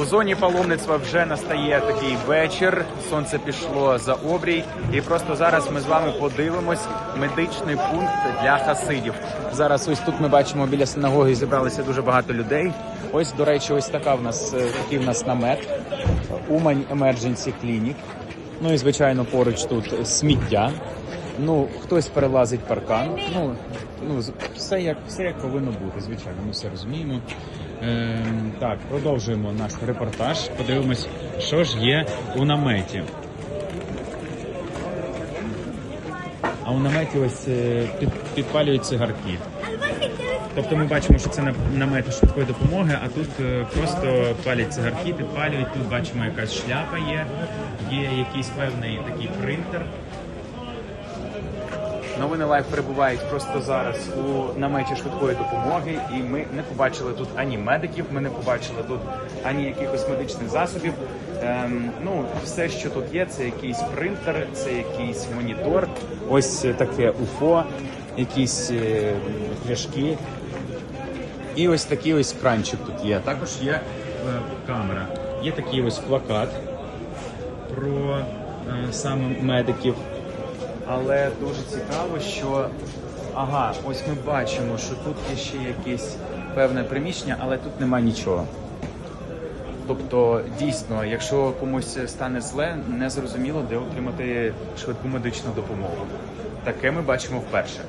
У зоні паломництва вже настає такий вечір. Сонце пішло за обрій, і просто зараз ми з вами подивимось медичний пункт для хасидів. Зараз ось тут ми бачимо біля синагоги зібралося дуже багато людей. Ось, до речі, ось така в нас е, такий в нас намет. Умань Emergency Clinic. Ну і звичайно, поруч тут сміття. Ну, хтось перелазить паркан. Ну, ну все як все як повинно бути. Звичайно, ми все розуміємо. Ем, так, продовжуємо наш репортаж. Подивимось, що ж є у наметі. А у наметі ось е, під, підпалюють цигарки. Тобто ми бачимо, що це на- намет швидкої допомоги, а тут е, просто палять цигарки, підпалюють. Тут бачимо, якась шляпа є, є якийсь певний такий принтер. Новини лайф перебувають просто зараз у наметі швидкої допомоги, і ми не побачили тут ані медиків, ми не побачили тут ані якихось медичних засобів. Ем, ну, все, що тут є, це якийсь принтер, це якийсь монітор, ось таке УФО, якісь е, пляшки. І ось такий ось кранчик тут є. Також є е, камера. Є такий ось плакат про е, саме медиків. Але дуже цікаво, що ага, ось ми бачимо, що тут є ще якесь певне приміщення, але тут немає нічого. Тобто, дійсно, якщо комусь стане зле, не зрозуміло, де отримати швидку медичну допомогу. Таке ми бачимо вперше.